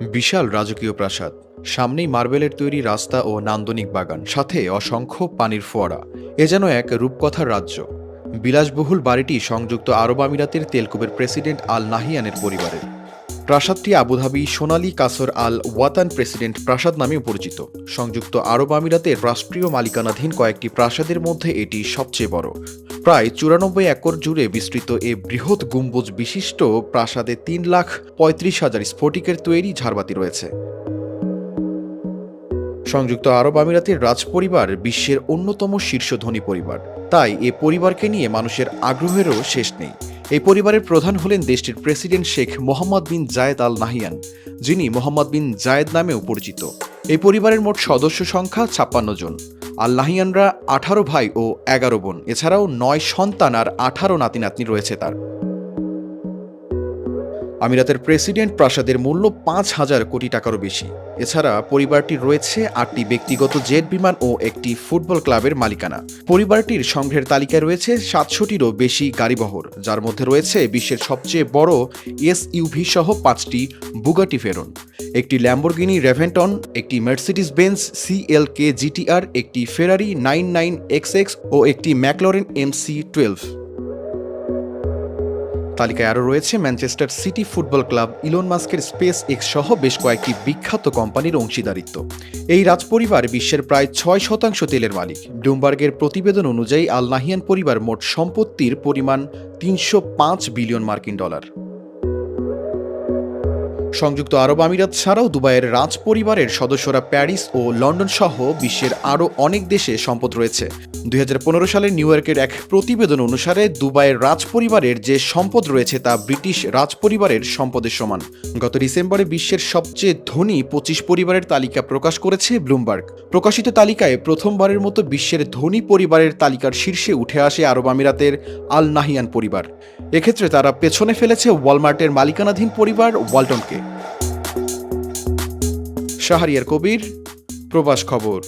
বিশাল রাজকীয় প্রাসাদ। সামনেই মার্বেলের তৈরি রাস্তা ও নান্দনিক বাগান, সাথে অসংখ্য পানির ফোয়ারা। এ যেন এক রূপকথার রাজ্য। বিলাসবহুল বাড়িটি সংযুক্ত আরব আমিরাতের তেলকুবের প্রেসিডেন্ট আল নাহিয়ানের পরিবারের। প্রাসাদটি আবুধাবি সোনালী কাসর আল ওয়াতান প্রেসিডেন্ট প্রাসাদ নামেও পরিচিত। সংযুক্ত আরব আমিরাতের রাষ্ট্রীয় মালিকানাধীন কয়েকটি প্রাসাদের মধ্যে এটি সবচেয়ে বড়। প্রায় চুরানব্বই একর জুড়ে বিস্তৃত এ বৃহৎ গম্বুজ বিশিষ্ট প্রাসাদে তিন লাখ পঁয়ত্রিশ হাজার স্ফটিকের তৈরি ঝাড়বাতি রয়েছে। সংযুক্ত আরব আমিরাতের রাজপরিবার বিশ্বের অন্যতম শীর্ষ ধনী পরিবার। তাই এ পরিবারকে নিয়ে মানুষের আগ্রহেরও শেষ নেই। এই পরিবারের প্রধান হলেন দেশটির president Sheikh Mohammed bin Zayed Al Nahyan, যিনি মোহাম্মদ বিন জায়েদ নামেও পরিচিত। এই পরিবারের মোট সদস্য সংখ্যা ছাপ্পান্ন জন। আল নাহিয়ানরা আঠারো ভাই ও এগারো বোন। এছাড়াও নয় সন্তান আর আঠারো নাতি নাতনি রয়েছে তার। আমিরাতের প্রেসিডেন্ট প্রাসাদের মূল্য পাঁচ হাজার কোটি টাকারও বেশি। এছাড়া পরিবারটির রয়েছে আটটি ব্যক্তিগত জেট বিমান ও একটি ফুটবল ক্লাবের মালিকানা। পরিবারটির সংগ্রহের তালিকায় রয়েছে সাতশোটিরও বেশি গাড়িবহর, যার মধ্যে রয়েছে বিশ্বের সবচেয়ে বড় এস ইউভি সহ পাঁচটি বুগাটি ফেরন। একটি ল্যাম্বরগিনি রেভেন্টন, একটি Mercedes Benz CL K GTR, একটি Ferrari nine nine X X ও একটি ম্যাকলরেন এমসি টুয়েলভ। তালিকায় আরও রয়েছে Manchester City football club Elon মাস্কের স্পেস এক্স সহ বেশ কয়েকটি বিখ্যাত কোম্পানির অংশীদারিত্ব। এই রাজপরিবার বিশ্বের প্রায় ছয় শতাংশ তেলের মালিক। ডুমবার্গের প্রতিবেদন অনুযায়ী আল নাহিয়ান পরিবার মোট সম্পত্তির পরিমাণ তিনশো পাঁচ বিলিয়ন মার্কিন ডলার। সংযুক্ত আরব আমিরাত ছাড়াও দুবাইয়ের রাজ পরিবারের সদস্যরা প্যারিস ও লন্ডন সহ বিশ্বের আরও অনেক দেশে সম্পদ রয়েছে। দুই সালের নিউ ইয়র্কের এক প্রতিবেদন অনুসারে দুবাইয়ের রাজ পরিবারের যে সম্পদ রয়েছে তা ব্রিটিশ রাজ পরিবারের সম্পদের সমান। গত ডিসেম্বরে বিশ্বের সবচেয়ে ধনী পঁচিশ পরিবারের তালিকা প্রকাশ করেছে ব্লুমবার্গ। প্রকাশিত তালিকায় প্রথমবারের মতো বিশ্বের ধনী পরিবারের তালিকার শীর্ষে উঠে আসে আরব আমিরাতের আল নাহিয়ান পরিবার। এক্ষেত্রে তারা পেছনে ফেলেছে ওয়ালমার্টের মালিকানাধীন পরিবার ওয়ালটনকে। শাহরিয়ার কবির প্রবাস খবর।